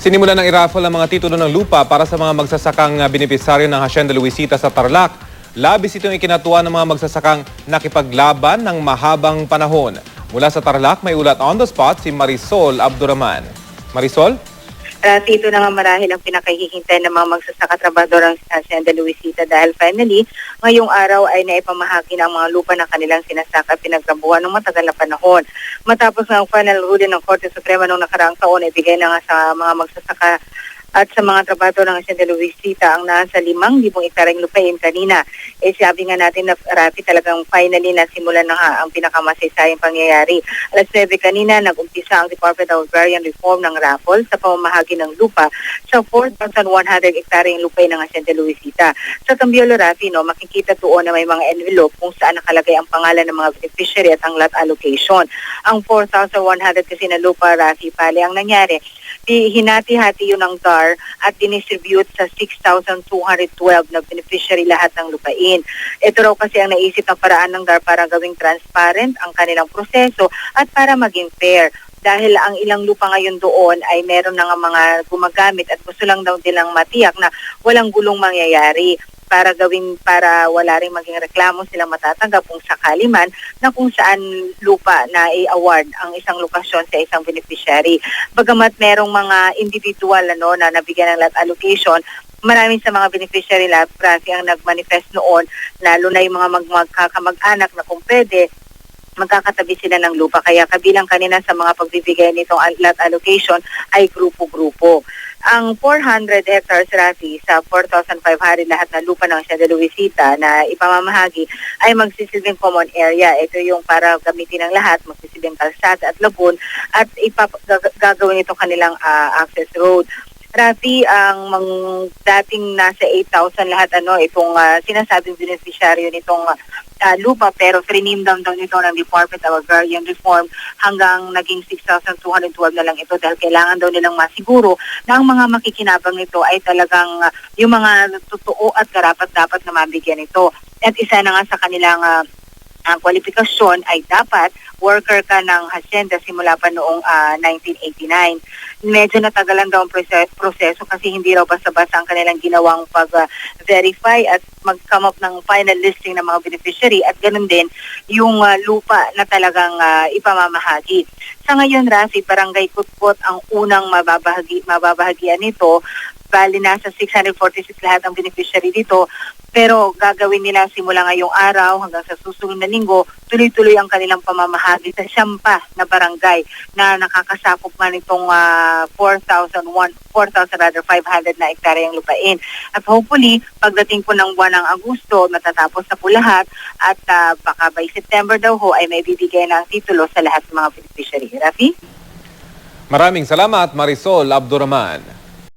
Sinimulan ng iraffle ang mga titulo ng lupa para sa mga magsasakang ah, benepisaryo ng Hacienda Luisita sa Tarlac. Labis itong ikinatuwa ng mga magsasakang nakipaglaban ng mahabang panahon. Mula sa Tarlac, may ulat on the spot si Marisol Abduraman. Marisol? At ito na nga marahil ang pinakahihintay ng mga magsasaka trabador ng Hacienda Luisita dahil finally, ngayong araw ay naipamahagi ng mga lupa na kanilang sinasaka at pinagtrabuhan ng matagal na panahon. Matapos ang final ruling ng Korte Suprema noong nakaraang taon, ibigay na nga sa mga magsasaka at sa mga trabador ng Hacienda Luisita ang nasa 5,000 ektaryang lupain kanina. Eh sabi nga natin na Rafi talagang finally na simulan na nga ang pinakamasaysayang pangyayari. Alas 9 kanina nag-umpisa ang Department of Agrarian Reform ng raffle sa pamamahagi ng lupa sa 4,100 ektaryang lupain ng Hacienda Luisita. Sa Cambiolo Rafi, no, makikita doon na may mga envelope kung saan nakalagay ang pangalan ng mga beneficiary at ang lot allocation. Ang 4,100 kasi na lupa Rafi, pali ang nangyari, hinati-hati yun ng DAR at dinistribute sa 6,212 na beneficiary lahat ng lupain. Ito raw kasi ang naisip ng paraan ng DAR para gawing transparent ang kanilang proseso at para maging fair dahil ang ilang lupa ngayon doon ay meron na nga mga gumagamit at gusto lang daw nilang matiyak na walang gulong mangyayari para gawin para wala rin maging reklamo sila matatanggap kung sakali man na kung saan lupa na i-award ang isang lokasyon sa isang beneficiary. Bagamat merong mga individual ano, na nabigyan ng lot allocation, maraming sa mga beneficiary lab kasi ang nag-manifest noon lalo na yung mga mag magkakamag-anak na kung pwede magkakatabi sila ng lupa. Kaya kabilang kanina sa mga pagbibigay nitong lot allocation ay grupo-grupo. Ang 400 hectares Rafi sa 4,500 lahat na lupa ng Hacienda Luisita na ipamamahagi ay magsisilbing common area. Ito yung para gamitin ng lahat, magsisilbing kalsada at labon at ipap- gag- gagawin ito kanilang ah, access road. Rafi, ang mang, dating nasa 8,000 lahat ano itong ah, sinasabing beneficiaryo nitong ah, lupa pero frinim down daw nito ng Department of Agrarian Reform hanggang naging 6,212 na lang ito dahil kailangan daw nilang masiguro na ang mga makikinabang nito ay talagang ah, yung mga totoo at karapat dapat na mabigyan ito. At isa na nga sa kanilang ah, ang kwalifikasyon ay dapat worker ka ng hacienda simula pa noong ah, 1989. Medyo natagalan daw ang prose- proseso kasi hindi raw basta-basta ang kanilang ginawang pag-verify at mag-come up ng final listing ng mga beneficiary at ganun din yung ah, lupa na talagang ah, ipamamahagi. Sa ngayon, Rafi, Barangay Kutpot ang unang mababahagi, mababahagian nito Bali, nasa 646 lahat ang beneficiary dito. Pero gagawin nila simula ngayong araw hanggang sa susunod na linggo, tuloy-tuloy ang kanilang pamamahagi sa siyampa na barangay na nakakasakop man itong ah, 4,000, 4,000 rather 500 na ektaryang lupain. At hopefully, pagdating po ng buwan ng Agosto, matatapos na po lahat at ah, baka by September daw ho ay may bibigay ang titulo sa lahat ng mga beneficiary. Rafi? Maraming salamat Marisol Abduraman.